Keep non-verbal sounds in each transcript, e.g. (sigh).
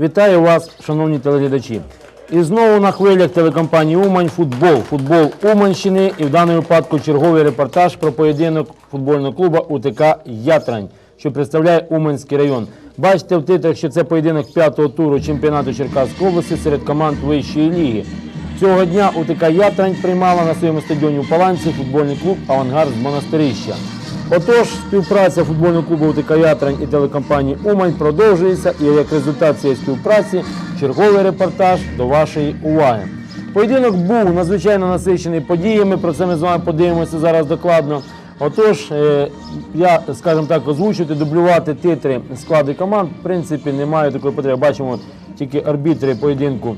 Вітаю вас, шановні телеглядачі. І знову на хвилях телекомпанії Умань футбол. Футбол Уманщини і в даному випадку черговий репортаж про поєдинок футбольного клубу УТК Ятрань, що представляє Уманський район. Бачите в титрах, що це поєдинок п'ятого туру чемпіонату Черкаської області серед команд вищої ліги. Цього дня УТК Ятрань приймала на своєму стадіоні у Паланці футбольний клуб Авангард з Монастирища. Отож, співпраця футбольного клубу УТК Ятрань і телекомпанії Умань продовжується, і як результат цієї співпраці черговий репортаж до вашої уваги. Поєдинок був надзвичайно насичений подіями. Про це ми з вами подивимося зараз докладно. Отож, е, я, скажімо так, озвучувати, дублювати титри склади команд, в принципі, немає такої потреби. Бачимо тільки арбітри поєдинку.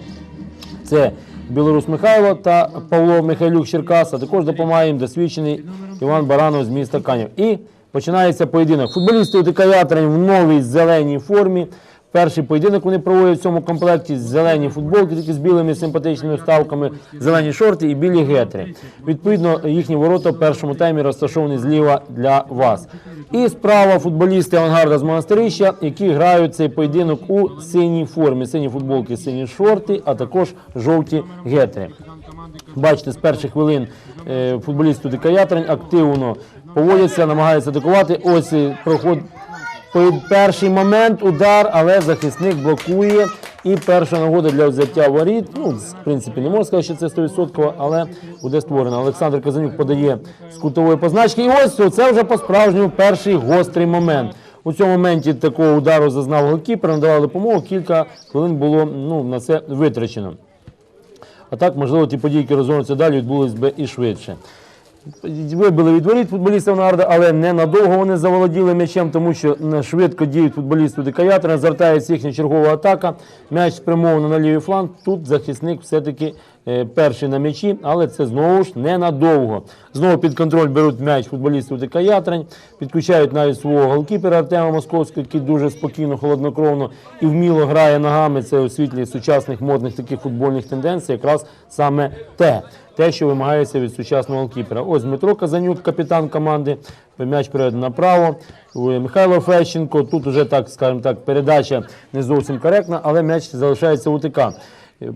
Це Білорус Михайло та Павло Михайлюк Черкаса. Також допомагає їм досвідчений Іван Баранов з міста Канів. І починається поєдинок. Футболісти Ятрань в новій зеленій формі. Перший поєдинок вони проводять в цьому комплекті зелені футболки, тільки з білими симпатичними вставками, зелені шорти і білі гетри. Відповідно, їхні ворота в першому таймі розташовані зліва для вас. І справа футболісти авангарда з монастирища, які грають цей поєдинок у синій формі. Сині футболки, сині шорти, а також жовті гетри. Бачите, з перших хвилин е, футболісти УТК активно поводяться, намагаються атакувати. Ось проход. Перший момент удар, але захисник блокує. І перша нагода для взяття воріт. Ну, в принципі, не можна сказати, що це 100%, але буде створено. Олександр Казанюк подає з кутової позначки. І ось це вже по-справжньому перший гострий момент. У цьому моменті такого удару зазнав голкіпер, надавали допомогу. Кілька хвилин було ну, на це витрачено. А так, можливо, ті події, які розгорнуться далі, відбулись би і швидше. Вибили від воріт футболістів Нарда, але ненадовго вони заволоділи м'ячем, тому що швидко діють футболісти Дикаятора, звертається їхня чергова атака. М'яч спрямовано на лівий фланг. Тут захисник все-таки е, перший на м'ячі, але це знову ж ненадовго. Знову під контроль беруть м'яч футболісти УТК підключають навіть свого голкіпера Артема Московського, який дуже спокійно, холоднокровно і вміло грає ногами. Це у світлі сучасних модних таких футбольних тенденцій, якраз саме те. Те, що вимагається від сучасного голкіпера. Ось Дмитро Казанюк, капітан команди. М'яч переведено направо. Михайло Фещенко. Тут уже так, скажімо так, передача не зовсім коректна, але м'яч залишається у УТК.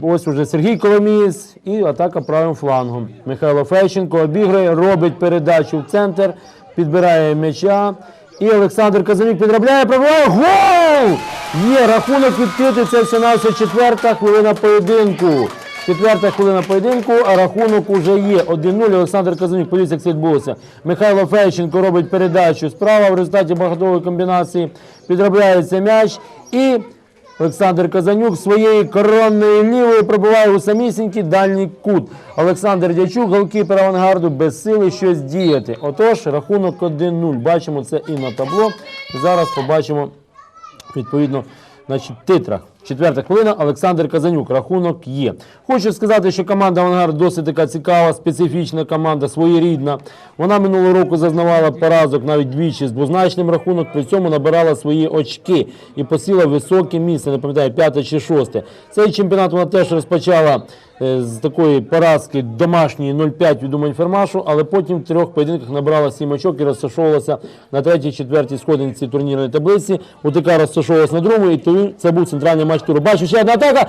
Ось уже Сергій Коломієць і атака правим флангом. Михайло Фещенко обіграє, робить передачу в центр, підбирає м'яча. І Олександр Казанюк підробляє, пробиває гол! Є рахунок відкритий. Це все на четверта хвилина поєдинку. Четверта хвилина поєдинку, а рахунок уже є 1-0. Олександр Казанюк, подивіться, як це відбулося. Михайло Фейченко робить передачу справа в результаті багатової комбінації. Підробляється м'яч і Олександр Казанюк своєю коронною лівою пробиває у самісінький дальній кут. Олександр Дячук, голкіпер авангарду, без сили щось діяти. Отож, рахунок 1-0. Бачимо це і на табло. Зараз побачимо відповідно значить, титрах. Четверта хвилина, Олександр Казанюк. Рахунок є. Хочу сказати, що команда Авангард досить така цікава, специфічна команда, своєрідна. Вона минулого року зазнавала поразок навіть двічі з двозначним рахунок, при цьому набирала свої очки і посіла високе місце, не пам'ятаю, п'яте чи шосте. Цей чемпіонат вона теж розпочала е, з такої поразки домашньої 0,5 від Уманьфермашу, але потім в трьох поєдинках набрала 7 очок і розташовувалася на третій, четвертій сходинці турнірної таблиці. УТК розташовувалася на другому, і це був центральний матч туру. Бачу, ще одна атака.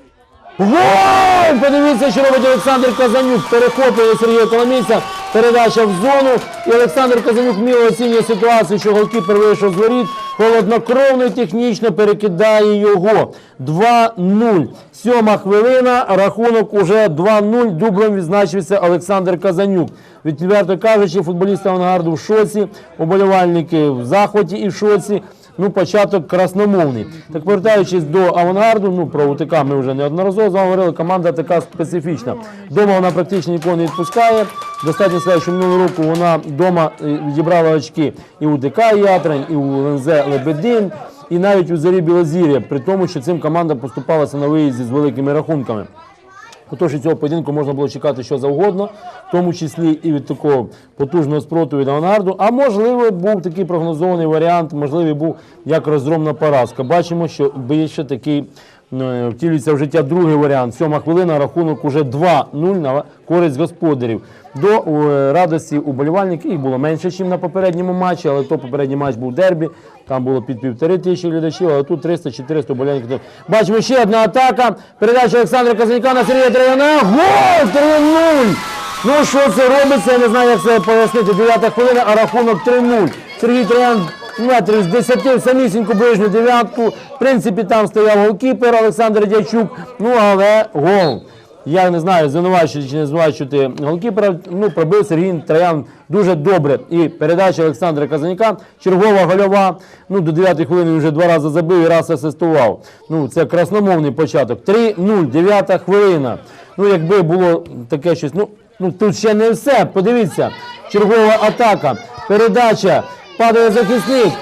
Гол! Подивіться, що робить Олександр Казанюк. Перехоплює Сергія Коломійця. Передача в зону. І Олександр Казанюк вміло оцінює ситуацію, що голкіпер вийшов з воріт. Холоднокровно і технічно перекидає його. 2-0. Сьома хвилина. Рахунок уже 2-0. Дублем відзначився Олександр Казанюк. Відверто кажучи, футболісти авангарду в шоці, уболівальники в захваті і в шоці. Ну, початок красномовний. Так повертаючись до авангарду, ну про УТК ми вже неодноразово з вами говорили. Команда така специфічна. Дома вона практично нікого не відпускає. Достатньо сказати, що минулого року вона вдома е, відібрала очки і у ДК Ятрань, і у ЛНЗ Лебедин, і навіть у Зарі Білозір'я, при тому, що цим команда поступалася на виїзді з великими рахунками. Отож, від цього поєдинку можна було чекати що завгодно, в тому числі і від такого потужного спротиву Леонарду. А можливо, був такий прогнозований варіант, можливий був як розгромна поразка. Бачимо, що більше такий втілюється в життя другий варіант. Сьома хвилина, рахунок уже 2-0 на користь господарів. До е, радості уболівальників їх було менше, ніж на попередньому матчі, але то попередній матч був дербі. Там було під півтори тисячі глядачів, але тут 300-400 уболівальників. Бачимо ще одна атака. Передача Олександра Казанька на Сергія Трояна. Гол! 3-0! Ну що це робиться? Я не знаю, як це пояснити. Дев'ята хвилина, а рахунок 3-0. Сергій Троян метрів з 10 в самісіньку ближню дев'ятку. В принципі, там стояв голкіпер Олександр Дячук. Ну але гол. Я не знаю, звинувачувати чи не звинувачувати голкіпера. Ну, пробив Сергій Троян дуже добре. І передача Олександра Казаніка, чергова гольова. Ну, до 9 хвилини він вже два рази забив і раз асистував. Ну, це красномовний початок. 3-0, 9 хвилина. Ну, якби було таке щось. Ну, ну тут ще не все. Подивіться. Чергова атака. Передача. Падає захисник.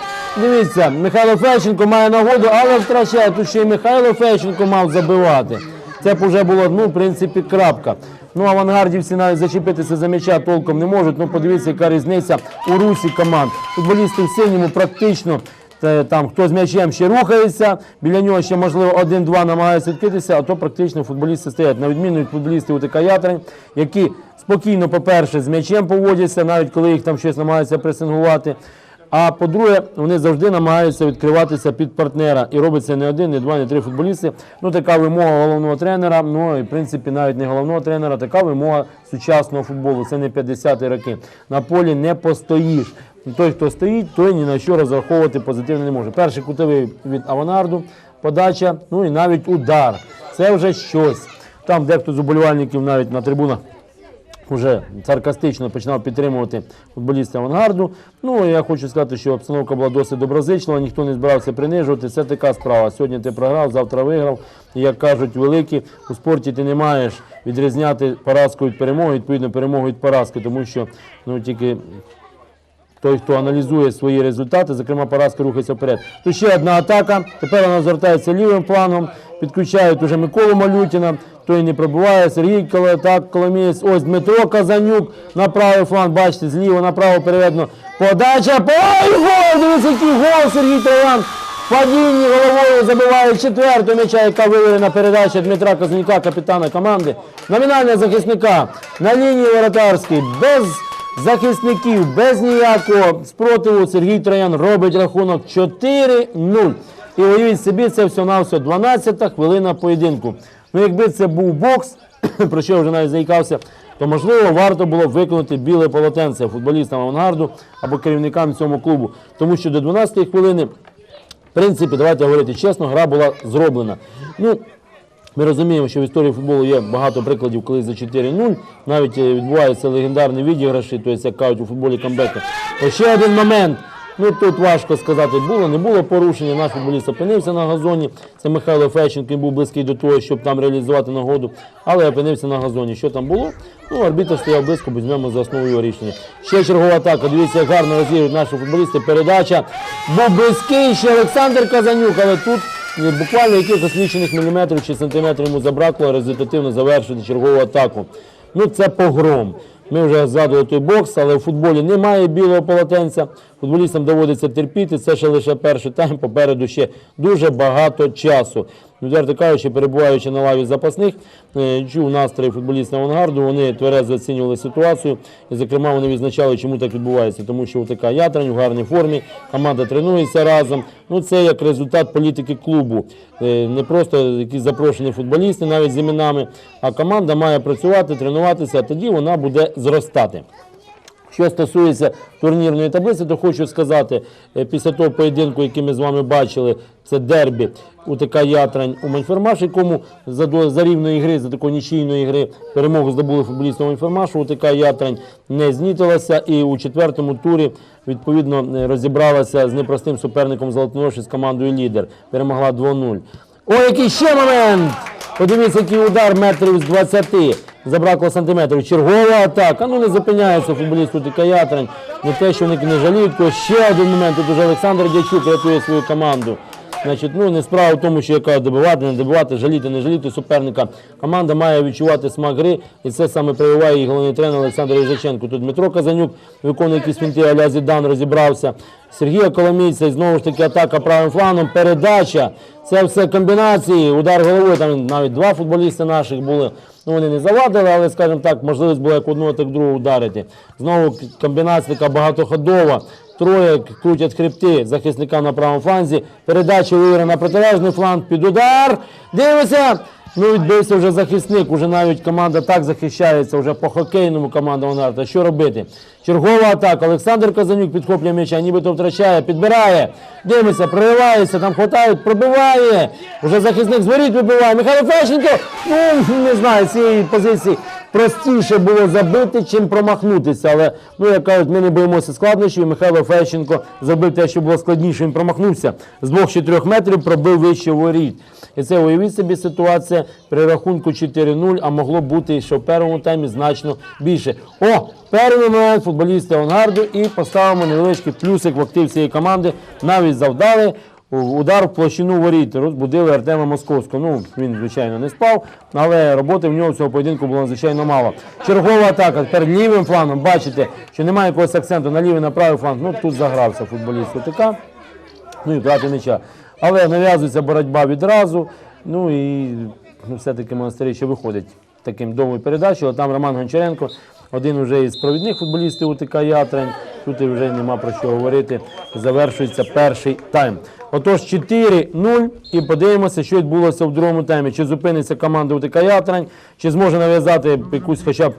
Дивіться, Михайло Фещенко має нагоду, але втрачає. Тут ще й Михайло Фещенко мав забивати. Це б вже було, ну, в принципі, крапка. Ну, авангардівці навіть зачепитися за м'яча толком не можуть. Ну, подивіться, яка різниця у русі команд. Футболісти в синьому практично. Та, там хто з м'ячем ще рухається, біля нього ще можливо один-два намагаються відкритися, а то практично футболісти стоять. На відміну від футболістів УТК Ятрень, які спокійно, по-перше, з м'ячем поводяться, навіть коли їх там щось намагаються пресингувати. А по-друге, вони завжди намагаються відкриватися під партнера. І робить це не один, не два, не три футболісти. Ну, така вимога головного тренера. Ну і в принципі навіть не головного тренера, така вимога сучасного футболу. Це не 50-ті роки. На полі не постоїш. Той, хто стоїть, той ні на що розраховувати позитивно не може. Перший кутовий від аванарду, подача, ну і навіть удар. Це вже щось. Там дехто з уболівальників навіть на трибунах вже саркастично починав підтримувати футболістів авангарду. Ну я хочу сказати, що обстановка була досить доброзичлива, ніхто не збирався принижувати. Це така справа. Сьогодні ти програв, завтра виграв. І як кажуть великі, у спорті ти не маєш відрізняти поразку від перемоги, відповідно перемогу від поразки, тому що ну тільки. Той, хто аналізує свої результати, зокрема поразка рухається вперед. Тут ще одна атака. Тепер вона звертається лівим планом. Підключають уже Миколу Малютіна. Той не пробуває. Сергій так, Коломієць. Ось Дмитро Казанюк на правий фланг. Бачите, зліво направо переведено. Подача. Ой, гол! Дивіться, гол Сергій Троян. Падінні головою забиває четверту м'яча, яка вивірена передача Дмитра Казанюка, капітана команди. Номінального захисника на лінії воротарській без захисників без ніякого спротиву Сергій Троян робить рахунок 4-0. І уявіть собі, це всього-навсього 12-та хвилина поєдинку. Ну, якби це був бокс, (clears throat) про що я вже навіть заїкався, то можливо варто було б виконати біле полотенце футболістам авангарду або керівникам цьому клубу. Тому що до 12-ї хвилини, в принципі, давайте говорити чесно, гра була зроблена. Ну, ми розуміємо, що в історії футболу є багато прикладів, коли за 4-0 навіть е, відбуваються легендарні відіграші, тобто, як кажуть у футболі камбеки. Ще один момент. Ну тут важко сказати, було, не було порушення. Наш футболіст опинився на газоні. Це Михайло Фещенко, був близький до того, щоб там реалізувати нагоду, але опинився на газоні. Що там було? Ну, арбітр стояв близько, візьмемо за основу його рішення. Ще чергова атака. Дивіться, як гарно розігрують наші футболісти. Передача. Був близький ще Олександр Казанюк, але тут е, буквально якихось лічених міліметрів чи сантиметрів йому забракло результативно завершити чергову атаку. Ну це погром. Ми вже згадували той бокс, але в футболі немає білого полотенця. Футболістам доводиться терпіти. Це ще лише перший тайм. Попереду ще дуже багато часу. Відверто кажучи, перебуваючи на лаві запасних, е, чув настрої футболістів авангарду. Вони тверезо оцінювали ситуацію. І, зокрема, вони відзначали, чому так відбувається. Тому що така ятрань в гарній формі, команда тренується разом. Ну це як результат політики клубу. Е, Не просто якісь запрошені футболісти, навіть з іменами, а команда має працювати, тренуватися, а тоді вона буде зростати. Що стосується турнірної таблиці, то хочу сказати, е, після того поєдинку, який ми з вами бачили, це дербі УТК Ятрань у Маньфермаш, якому за, за рівної гри, за такої нічийної гри перемогу здобули футболісти Маньфермашу. УТК Ятрань не знітилася і у четвертому турі відповідно е, розібралася з непростим суперником Золотоноші з командою лідер. Перемогла 2-0. О, який ще момент! Подивіться, який удар метрів з 20. Забракло сантиметрів. Чергова атака. Ну не зупиняється футболіст УТК каятрень Не те, що вони не жаліють. Ще один момент. Тут уже Олександр Дячук рятує свою команду. Значить, ну не справа в тому, що яка добивати, не добивати, жаліти, не жаліти суперника. Команда має відчувати смак гри, і це саме проявляє її головний тренер Олександр Єжаченко. Тут Дмитро Казанюк виконує якісь фінти, аля Зідан розібрався. Сергія Коломійця, і знову ж таки атака правим фланом, передача. Це все комбінації, удар головою. Там навіть два футболісти наших були. Ну вони не завадили, але, скажімо так, можливість була як одного, так другого ударити. Знову комбінація така багатоходова. Троє крутять хребти захисника на правому фланзі. Передача виграна на протилежний фланг під удар. Дивися! Ну, відбився вже захисник, уже навіть команда так захищається, вже по хокейному команда Вонарта. Що робити? Чергова атака. Олександр Казанюк підхоплює м'яча, нібито втрачає, підбирає. Дивиться, проривається, там хватають, пробиває. Уже захисник з вибиває. Михайло Фещенко, ну не знаю, цієї позиції простіше було забити, чим промахнутися. Але ну як кажуть, ми не боїмося складнощів. Михайло Фещенко зробив те, що було складніше. Він промахнувся з двох чи трьох метрів, пробив вище воріт. І це уявіть собі ситуація при рахунку 4-0, а могло бути, що в першому таймі значно більше. О, перший момент футболісти Авангарду і поставимо невеличкий плюсик в актив цієї команди. Навіть завдали. Удар в площину воріт розбудили Артема Московського. Ну, він, звичайно, не спав, але роботи в нього цього поєдинку було надзвичайно мало. Чергова атака перед лівим флангом. Бачите, що немає якогось акценту на лівий, на правий фланг. Ну, тут загрався футболіст ОТК. Ну і втрати м'яча. Але нав'язується боротьба відразу. Ну і ну, все-таки монастирі ще виходить таким довгою передачею. Але там Роман Гончаренко, один уже із провідних футболістів УТК Ятрань. Тут і вже нема про що говорити. Завершується перший тайм. Отож, 4-0 і подивимося, що відбулося в другому таймі. Чи зупиниться команда УТК Ятрань, чи зможе нав'язати якусь хоча б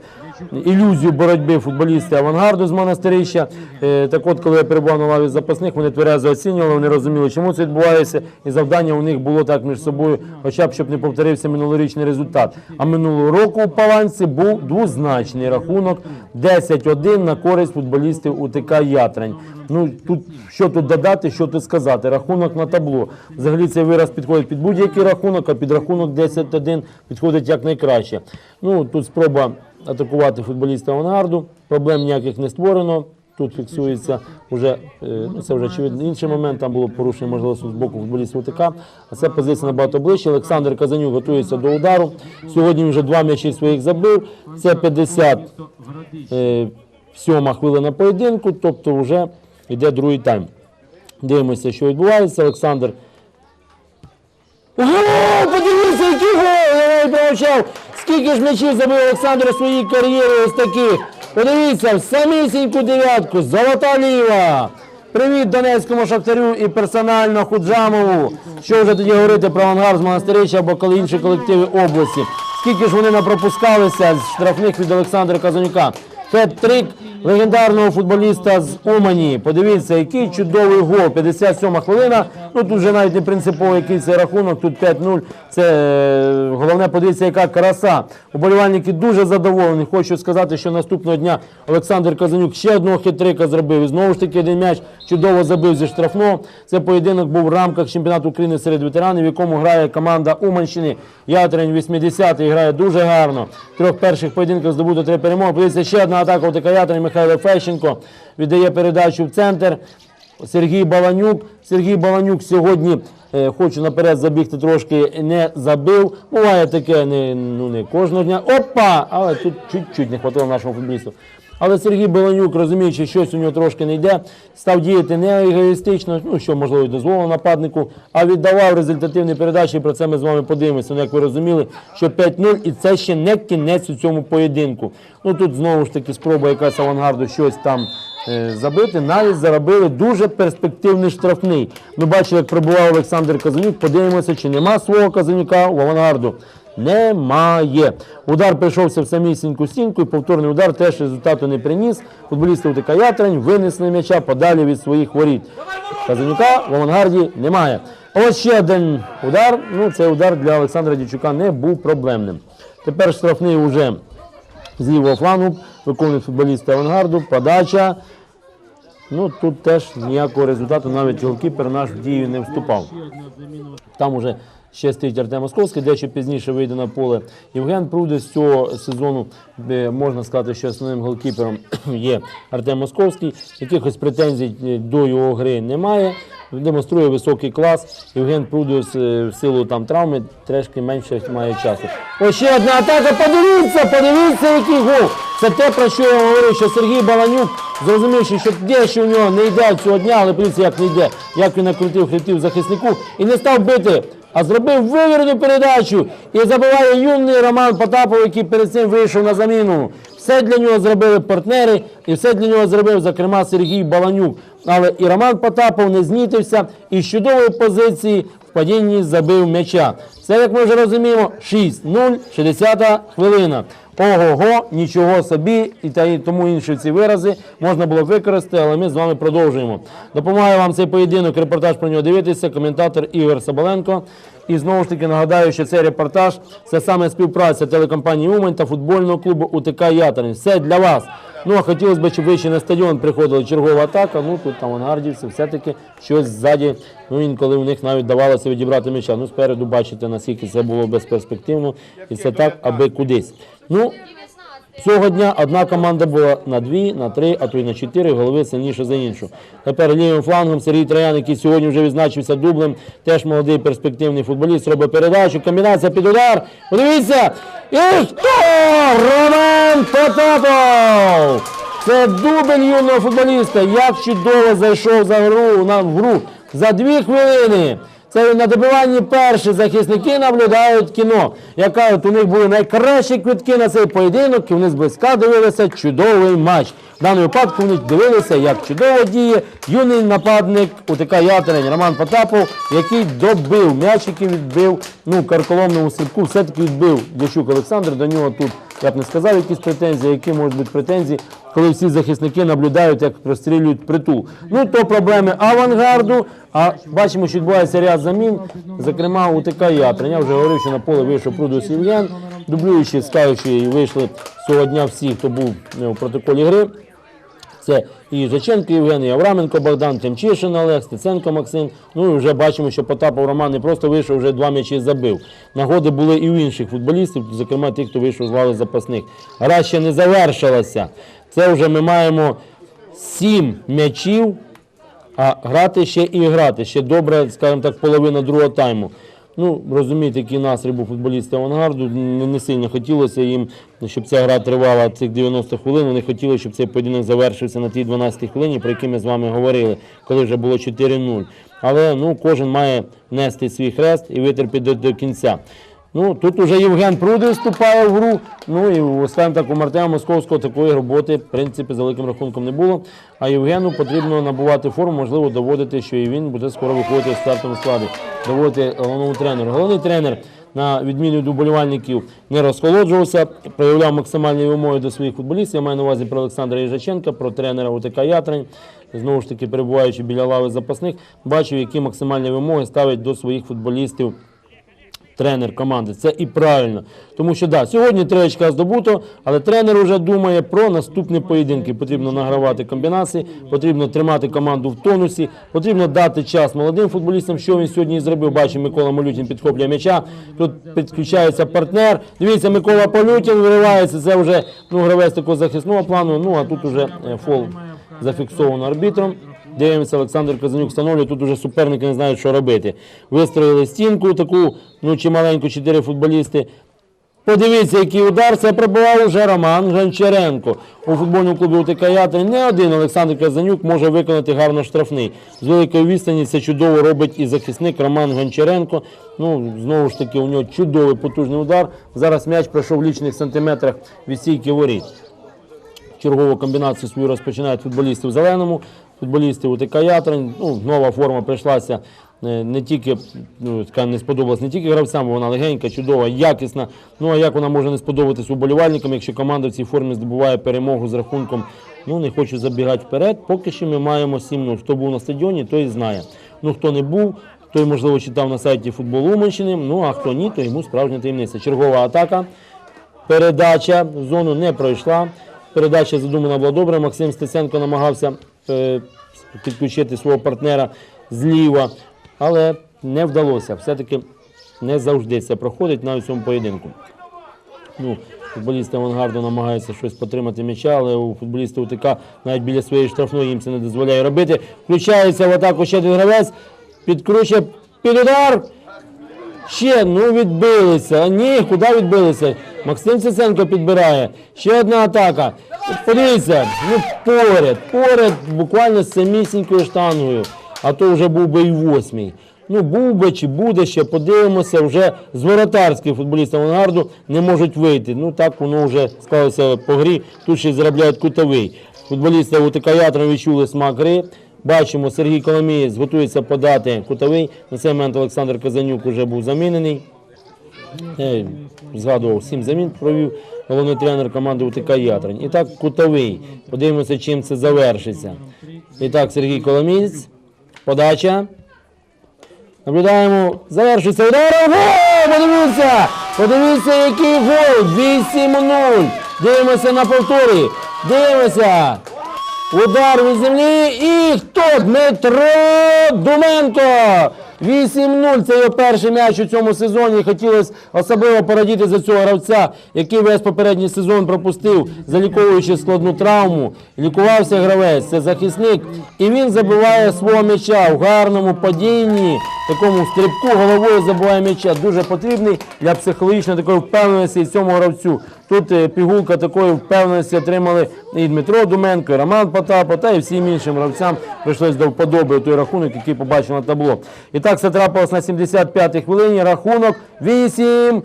ілюзію боротьби футболісти авангарду з монастирища. Е, Так от, коли я перебував на лаві запасних, вони тверезо оцінювали, вони розуміли, чому це відбувається, і завдання у них було так між собою, хоча б щоб не повторився минулорічний результат. А минулого року у Паланці був двозначний рахунок 10-1 на користь футболістів УТК Ятрань. Ну тут що тут додати, що тут сказати. Рахунок на табло. Взагалі цей вираз підходить під будь-який рахунок, а під рахунок 10-1 підходить якнайкраще. Ну тут спроба атакувати футболіста Авангарду. Проблем ніяких не створено. Тут фіксується вже е, ну, це вже очевидно інший момент. Там було порушення можливості з боку футболістів УТК. А це позиція набагато ближче. Олександр Казанюк готується до удару. Сьогодні вже два м'ячі своїх забив. Це 50 е, хвилина поєдинку, тобто вже йде другий тайм. Дивимося, що відбувається. Олександр. Гол! Подивіться, який гол! Скільки ж м'ячів забив Олександр у своїй кар'єрі ось таких. Подивіться, в самісіньку дев'ятку, золота ліва. Привіт Донецькому шахтарю і персонально Худжамову. Що вже тоді говорити про ангар з монастирича або коли інші колективи області. Скільки ж вони напропускалися з штрафних від Олександра Казанюка. Хет-трик легендарного футболіста з Умані. Подивіться, який чудовий гол. 57 хвилина. Ну тут вже навіть не принципово, який це рахунок. Тут 5-0. Це е, головне подивіться, яка краса. Уболівальники дуже задоволені. Хочу сказати, що наступного дня Олександр Казанюк ще одного хитрика зробив. І знову ж таки один м'яч чудово забив зі штрафного. Це поєдинок був в рамках чемпіонату України серед ветеранів, в якому грає команда Уманщини. Ятрень 80-й грає дуже гарно. Трьох перших поєдинках здобуто три перемоги. Подивіться, ще одна атака атаку ТК Михайло Фещенко віддає передачу в центр. Сергій Баланюк. Сергій Баланюк сьогодні, е, хочу наперед забігти трошки, не забив. Буває таке не, ну, не кожного дня. Опа! Але тут чуть-чуть не хватило нашому футболісту. Але Сергій Баланюк, розуміючи, що щось у нього трошки не йде, став діяти не егоїстично, ну що можливо і дозволило нападнику, а віддавав результативні передачі. Про це ми з вами подивимося. Ну, як ви розуміли, що 5-0 і це ще не кінець у цьому поєдинку. Ну тут знову ж таки спроба якась авангарду щось там е, забити. Навіть заробили дуже перспективний штрафний. Ми бачили, як прибував Олександр Казанюк. Подивимося, чи нема свого Казанюка у авангарду. Немає. Удар прийшовся в самісіньку стінку, і повторний удар теж результату не приніс. Футболісти УТК Ятрань винесли м'яча подалі від своїх воріт. Казанюка в авангарді немає. Ось ще один удар. Ну, цей удар для Олександра Дічука не був проблемним. Тепер штрафний уже з лівого флангу виконують футболісти авангарду. Подача. Ну тут теж ніякого результату, навіть голкіпер наш в дію не вступав. Там уже ще стоїть Артем Московський, дещо пізніше вийде на поле. Євген Прудис з цього сезону, е, можна сказати, що основним голкіпером (clears throat) є Артем Московський. Якихось претензій е, до його гри немає. Демонструє високий клас. Євген Прудис е, в силу там травми трошки менше має часу. Ось ще одна атака. Подивіться, подивіться, який гол. Це те, про що я говорив, що Сергій Баланюк, зрозумівши, що дещо у нього не йде цього дня, але подивіться, як не йде, як він накрутив хребтів захиснику і не став бити, а зробив вивірену передачу і забиває юний Роман Потапов, який перед цим вийшов на заміну. Все для нього зробили партнери, і все для нього зробив, зокрема, Сергій Баланюк. Але і Роман Потапов не знітився і з чудової позиції в падінні забив м'яча. Це, як ми вже розуміємо, 6-0, 60 хвилина. Ого-го, нічого собі, і тому інші ці вирази можна було використати, але ми з вами продовжуємо. Допомагає вам цей поєдинок, репортаж про нього дивитися, коментатор Ігор Соболенко. І знову ж таки нагадаю, що цей репортаж це саме співпраця телекомпанії Умань та футбольного клубу УТК Ятерин. Все для вас. Ну а хотілося б, щоб ви ще на стадіон приходила чергова атака. Ну тут авангардівці все-таки щось ззаді. Ну інколи у них навіть давалося відібрати м'яча. Ну спереду бачите, наскільки це було безперспективно, і це так, аби кудись. Ну Цього дня одна команда була на дві, на три, а то й на чотири голови сильніше за іншу. Тепер лівим флангом Сергій Троян, який сьогодні вже відзначився дублем, теж молодий перспективний футболіст, робить передачу, комбінація під удар. Подивіться! І хто? Роман Потапов! Це дубль юного футболіста. Як чудово зайшов за гру на в гру за дві хвилини. Це на добиванні перші захисники наблюдають кіно. Як кажуть, у них були найкращі квитки на цей поєдинок, і вони зблизька дивилися чудовий матч. В даному випадку вони дивилися, як чудово діє юний нападник УТК Ятерень Роман Потапов, який добив м'яч, який відбив ну, карколомному стрибку, все-таки відбив Дячук Олександр. До нього тут я б не сказав якісь претензії, які можуть бути претензії, коли всі захисники наблюдають, як прострілюють притул. Ну то проблеми авангарду. А бачимо, що відбувається ряд замін. Зокрема, у ТК Ятрин. Я вже говорив, що на поле вийшов Прудус Євген, дублюючи, скаючи і вийшли цього дня всі, хто був е, у протоколі гри. Це і Їжаченко Євген, і Авраменко Богдан, Тимчишин Олег, Стеценко Максим. Ну і вже бачимо, що Потапов Роман не просто вийшов, вже два м'ячі забив. Нагоди були і у інших футболістів, зокрема тих, хто вийшов з лави запасних. Гра ще не завершилася. Це вже ми маємо сім м'ячів, а грати ще і грати. Ще добре, скажімо так, половина другого тайму. Ну, розумієте, який настрій був футболістів авангарду. Не, сильно хотілося їм, щоб ця гра тривала цих 90 хвилин. Вони хотіли, щоб цей поєдинок завершився на тій 12 хвилині, про які ми з вами говорили, коли вже було 4-0. Але ну, кожен має нести свій хрест і витерпіти до кінця. Ну, тут уже Євген Пруди вступає в гру. Ну і скажімо так, у Мартема Московського такої роботи, в принципі, за великим рахунком не було. А Євгену потрібно набувати форму, можливо, доводити, що і він буде скоро виходити в стартовому складі, доводити головному тренеру. Головний тренер, на відміну від уболівальників, не розхолоджувався, проявляв максимальні вимоги до своїх футболістів. Я маю на увазі про Олександра Їжаченка, про тренера УТК Ятрань. Знову ж таки, перебуваючи біля лави запасних, бачив, які максимальні вимоги ставить до своїх футболістів тренер команди. Це і правильно. Тому що да, сьогодні три здобуто, але тренер вже думає про наступні поєдинки. Потрібно награвати комбінації, потрібно тримати команду в тонусі, потрібно дати час молодим футболістам, що він сьогодні зробив. Бачимо, Микола Малютін підхоплює м'яча. Тут підключається партнер. Дивіться, Микола Полютін виривається. Це вже ну, гравець такого захисного плану. Ну а тут уже е, фол зафіксовано арбітром. Дивимося, Олександр Казанюк встановлює, тут уже суперники не знають, що робити. Вистроїли стінку, таку, ну чималеньку, чотири футболісти. Подивіться, який удар це пробував уже Роман Гончаренко. У футбольному клубі УТК Ятрі не один Олександр Казанюк може виконати гарно штрафний. З великої відстані це чудово робить і захисник Роман Гончаренко. Ну, знову ж таки, у нього чудовий потужний удар. Зараз м'яч пройшов в лічних сантиметрах від стійки воріт чергову комбінацію свою розпочинають футболісти в зеленому, футболісти УТК Ятрань. Ну, нова форма прийшлася е, не тільки ну, не сподобалась не тільки гравцям, бо вона легенька, чудова, якісна. Ну а як вона може не сподобатись уболівальникам, якщо команда в цій формі здобуває перемогу з рахунком. Ну, не хочу забігати вперед. Поки що ми маємо 7-0. Хто був на стадіоні, той знає. Ну хто не був, той можливо читав на сайті футболу Уманщини. Ну а хто ні, то йому справжня таємниця. Чергова атака. Передача в зону не пройшла. Передача задумана була добре. Максим Стеценко намагався е, підключити свого партнера зліва, але не вдалося. Все-таки не завжди це проходить навіть в цьому поєдинку. Ну, футболісти авангарду намагаються щось потримати м'яча, але у футболістів УТК навіть біля своєї штрафної їм це не дозволяє робити. Включається в атаку ще один гравець, підкручує під удар. Ще, ну відбилися. Ні, куди відбилися? Максим Циценко підбирає. Ще одна атака. Подивіться, ну поряд, поряд, буквально з самісінькою штангою. А то вже був би і восьмий. Ну, був би чи буде ще, подивимося, вже з воротарських футболістів авангарду не можуть вийти. Ну так воно вже склалося по грі. Тут ще заробляють кутовий. Футболісти УТК Ятром відчули смак гри. Бачимо, Сергій Коломієць готується подати кутовий. На цей момент Олександр Казанюк вже був замінений. Я згадував, сім замін провів головний тренер команди УТК Ятрань. І так, кутовий. Подивимося, чим це завершиться. І так, Сергій Коломієць. Подача. Наблюдаємо. Завершується ударом. Гол! Подивіться! Подивіться, який гол! 8-0. Дивимося на повторі. Дивимося. Удар від землі і хто? Дмитро Думенко! 8-0. Це його перший м'яч у цьому сезоні. Хотілося особливо порадіти за цього гравця, який весь попередній сезон пропустив, заліковуючи складну травму. Лікувався гравець, це захисник. І він забиває свого м'яча в гарному падінні, такому стрибку головою забиває м'яча. Дуже потрібний для психологічної такої впевненості цьому гравцю. Тут е, пігулка такої впевненості отримали і Дмитро Думенко, і Роман Потапо, та і всім іншим гравцям прийшлось до вподоби той рахунок, який побачив на табло. І так це трапилось на 75-й хвилині. Рахунок 8-0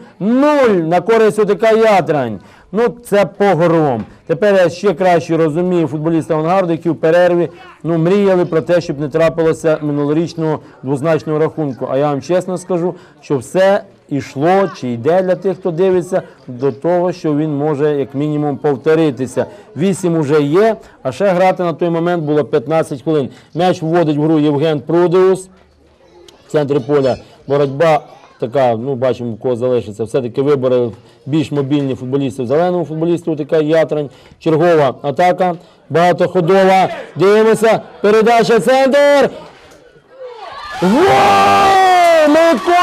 на користь УТК Ятрань. Ну, це погром. Тепер я ще краще розумію футболіста Авангарду, які в перерві ну, мріяли про те, щоб не трапилося минулорічного двозначного рахунку. А я вам чесно скажу, що все йшло чи йде для тих, хто дивиться, до того, що він може як мінімум повторитися. Вісім уже є, а ще грати на той момент було 15 хвилин. М'яч вводить в гру Євген Прудеус в центрі поля боротьба така, ну бачимо, кого залишиться. Все-таки вибори більш мобільні футболісти в зеленому футболісту, така Ятрань. Чергова атака, багатоходова. Дивимося, передача центр. Гол! Микола!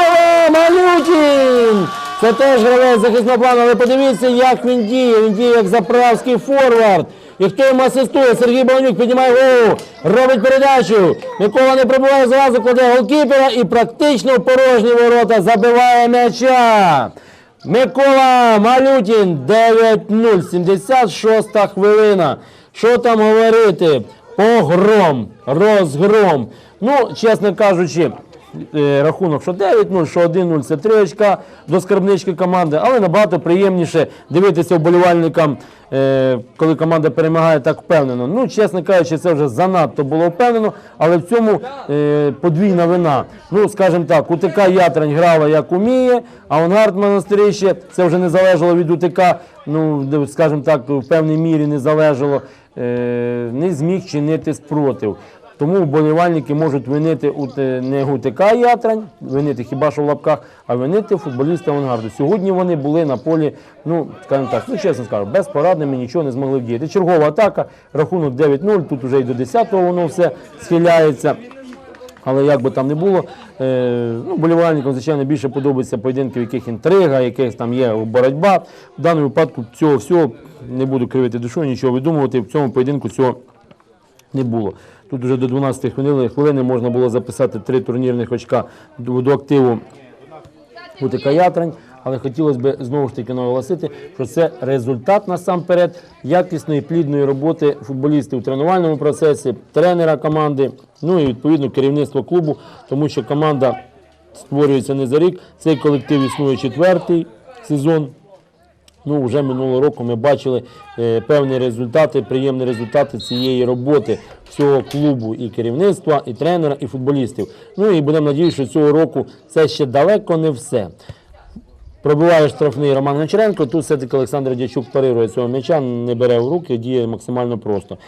Це теж гравець захисного плану, але подивіться, як він діє. Він діє як заправський форвард. І хто йому асистує? Сергій Баунюк піднімає голову, робить передачу. Микола не пробуває зразу, кладе голкіпера і практично в порожні ворота забиває м'яча. Микола Малютін 9-0, 76 хвилина. Що там говорити? Погром, розгром. Ну, чесно кажучи, рахунок, що 9-0, що 1-0, це 3 очка до скарбнички команди, але набагато приємніше дивитися вболівальникам, е, коли команда перемагає так впевнено. Ну, чесно кажучи, це вже занадто було впевнено, але в цьому е, подвійна вина. Ну, скажімо так, УТК Ятрань грала як уміє, а Авангард Монастирище це вже не залежало від УТК, ну, скажімо так, в певній мірі не залежало, е, не зміг чинити спротив. Тому вболівальники можуть винити не ГУТК Ятрань, винити хіба що в лапках, а винити футболіста Авангарду. Сьогодні вони були на полі, ну скажімо так, ну чесно скажу, безпорадними нічого не змогли вдіяти. Чергова атака, рахунок 9-0, тут вже і до 10-го воно все схиляється. Але як би там не було, е, ну, болівальникам, звичайно, більше подобаються поєдинки, в яких інтрига, яких там є боротьба. В даному випадку цього всього не буду кривити душою, нічого видумувати. В цьому поєдинку цього не було. Тут вже до 12 хвилини, можна було записати три турнірних очка до, активу УТК Ятрань. Але хотілося б знову ж таки наголосити, що це результат насамперед якісної плідної роботи футболістів у тренувальному процесі, тренера команди, ну і відповідно керівництва клубу, тому що команда створюється не за рік. Цей колектив існує четвертий сезон. Ну, вже минулого року ми бачили е, певні результати, приємні результати цієї роботи всього клубу і керівництва, і тренера, і футболістів. Ну і будемо надіятися, що цього року це ще далеко не все. Пробиває штрафний Роман Гончаренко. Тут все-таки Олександр Дячук парирує цього м'яча, не бере в руки, діє максимально просто.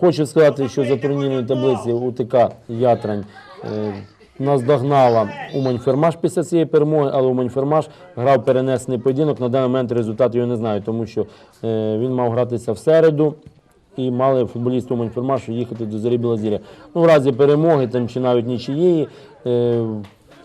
Хочу сказати, що за турнірної таблиці УТК Ятрань е, наздогнала Умань Фермаш після цієї перемоги, але Умань Фермаш грав перенесений поєдинок. На даний момент результат його не знаю, тому що е, він мав гратися в середу. І мали футболісти Умань Фермашу їхати до Зарі Білозір'я. Ну, в разі перемоги там, чи навіть нічиєї, е,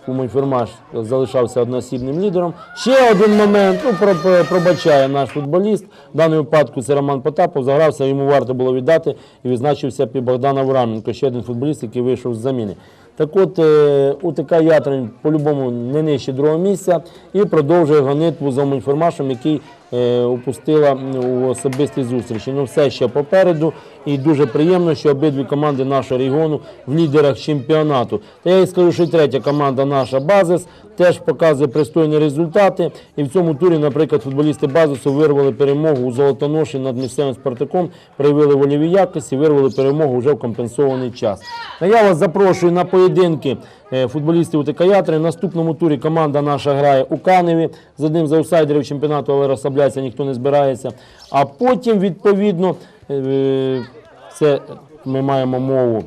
Уманьфермаш залишався одноосібним лідером. Ще один момент, ну про, про- пробачає наш футболіст. В даному випадку це Роман Потапов. Загрався, йому варто було віддати і відзначився під Богдана Авраменко, ще один футболіст, який вийшов з заміни. Так от е, УТК Ятрин по-любому не нижче другого місця і продовжує гонитву з Уманьфермашем, який упустила у особистій зустрічі. Ну все ще попереду. І дуже приємно, що обидві команди нашого регіону в лідерах чемпіонату. Та я і скажу, що третя команда наша Базис теж показує пристойні результати. І в цьому турі, наприклад, футболісти Базису вирвали перемогу у Золотоноші над місцевим Спартаком, проявили вольові якості, вирвали перемогу вже в компенсований час. А я вас запрошую на поєдинки е, футболістів УТК Ятри. В наступному турі команда наша грає у Каневі з одним з аутсайдерів чемпіонату, але розслаблятися ніхто не збирається. А потім, відповідно, е, це ми маємо мову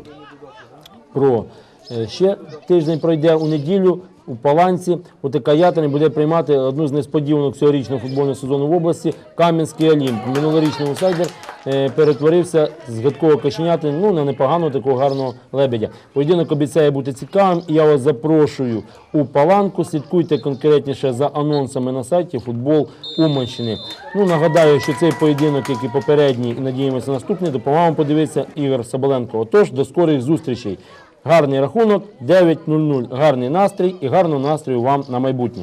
про е, ще тиждень пройде у неділю. У Паланці УТК Ятрин буде приймати одну з несподіванок цьогорічного футбольного сезону в області Кам'янський Олімп. Минулорічний аутсайдер е, перетворився з гадкого каченяти ну, на непоганого такого гарного лебедя. Поєдинок обіцяє бути цікавим, я вас запрошую у Паланку. Слідкуйте конкретніше за анонсами на сайті Футбол Уманщини. Ну, нагадаю, що цей поєдинок, як і попередній, і надіємося наступний, допомагав подивитися Ігор Соболенко. Отож, до скорих зустрічей. Гарний рахунок 9-0-0, гарний настрій і гарного настрою вам на майбутнє.